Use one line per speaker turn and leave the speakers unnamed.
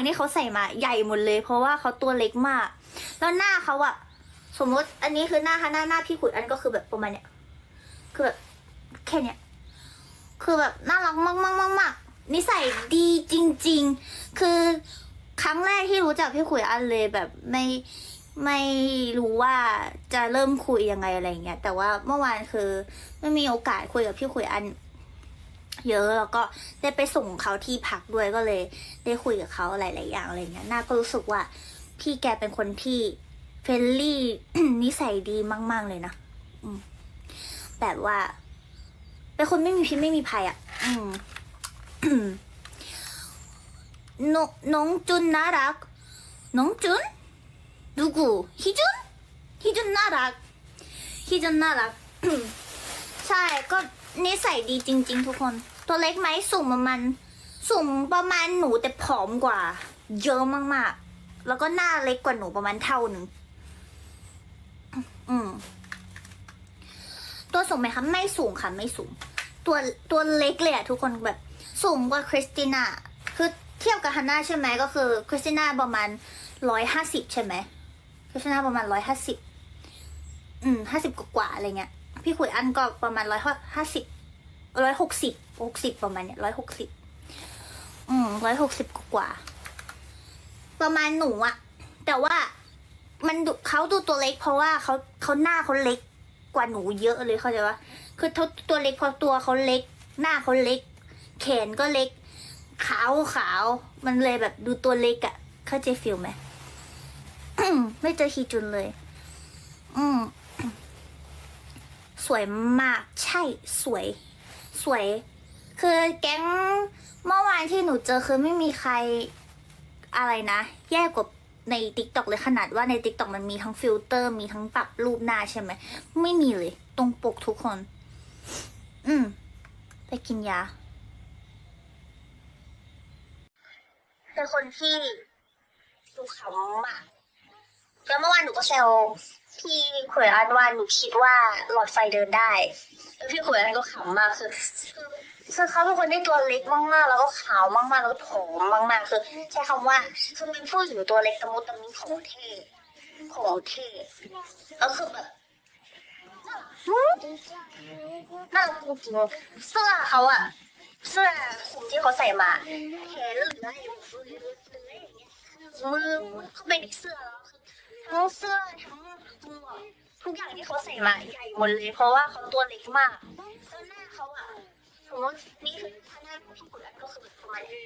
อย่างที่เขาใส่มาใหญ่หมดเลย เพราะว่าเขาตัวเล็กมาก แล้วหน้าเขาอะสมมติอันนี้คือหน้าค่ะหน้าหน้าพี่ขุดอันก็คือแบบประมาณเนี้ยคือแบบแค่เนี้ยคือแบบน่ารักมากมากมากมากนิสัยดีจริง ๆ คือครั้งแรกที่รู้จักพี่ขุยอันเลยแบบไม่ไม่รู้ว่าจะเริ่มคุยยังไงอะไรเงี้ยแต่ว่าเมื่อวานคือไม่มีโอกาสคุยกับพี่ขุยอัน เยอะแล้วก็ได้ไปส่งเขาที่พักด้วยก็เลย ได้คุยกับเขาหลาย ๆ อย่างอะไรเงี้ยน่าก็รู้สึกว่าพี่แกเป็นคนที่เฟรนลี่นิสัยดีมาก ๆ เลยนะแบบว่า เป็นคนไม่มีพิษไม่มีภัยอะนน้องจุนน่ารัก น้องจุน누구ฮิจุนฮิจุนน่ารักฮิจุนน่ารัก ใช่ก็นิสัยดีจริง ๆ ทุกคน ตัวเล็กไหมสูงประมาณสูงประมาณหนูแต่ผอมกว่า เยอะมากๆ แล้วก็หน้าเล็กกว่าหนูประมาณเท่าหนึ่งอืม ตัวสูงไหมคะ ไม่สูงค่ะ ไม่สูง ตัวตัวเล็กเลยอะทุกคนแบบ สูงกว่าคริสติน่าคือเทียบกับฮันน่าใช่ไหมก็คือคริสติน่าประมาณร้อยห้าสิบใช่ไหมคริสติน่าประมาณร้อยห้าสิบอืมห้าสิบกว่าอะไรเงี้ย พี่ขุยอันก็ประมาณร้อยห้าสิบ ร้อยหกสิบหกสิบประมาณเนี้ยร้อยหกสิบอืมร้อยหกสิบกว่า ประมาณหนูอะแต่ว่ามันดูเขาดูตัวเล็กเพราะว่าเขาเขาหน้าเขาเล็กกว่าหนูเยอะเลยเข้าใจปะคือเขาตัวเล็กเพราะตัวเขาเล็ก หน้าเขาเล็ก แขนก็เล็ก ขาวขาวมันเลยแบบดูตัวเล็กอะเข้าใจฟิลไหมไม่เจอฮีจุนเลย อืมสวยมากใช่สวย สวย คือแก๊งเมื่อวานที่หนูเจอคือไม่มีใครอะไรนะ แย่กว่าในติ๊กต็อกเลยขนาดว่าในติ๊กต็อกมันมีทั้งฟิลเตอร์ มีทั้งปรับรูปหน้าใช่ไหม ไม่มีเลย ตรงปกทุกคน อืม ไปกินยาเป็นคนที่ดูขำมาก แล้วเมื่อวานหนูก็แซวพี่ขวยอันว่าหนูคิดว่าหลอดไฟเดินได้แล้วพี่ขวยอันก็ขำมากคือคือคือเขาเป็นคนที่ตัวเล็กมากๆ แล้วก็ขาวมากๆ แล้วก็ผอมมากๆ คือใช้คำว่าคือเป็นผู้หญิงตัวเล็กตะมุตะมิของเท่ของเท่แล้วคือแบบน่ารักจริงเสื้อเขาอะเสื้อคลุมที่เขาใส่มาแขนเหลืออะไรเหลืออย่างเงี้ยมือเขาเป็นเสื้อแล้วคือ ทั้งเสื้อทั้งตัวทุกอย่างที่เขาใส่มาใหญ่หมดเลย เพราะว่าเขาตัวเล็กมากแล้วหน้าเขาอะสมมตินี่คือถ้าหน้าพี่กุดก็คือประมาณนี้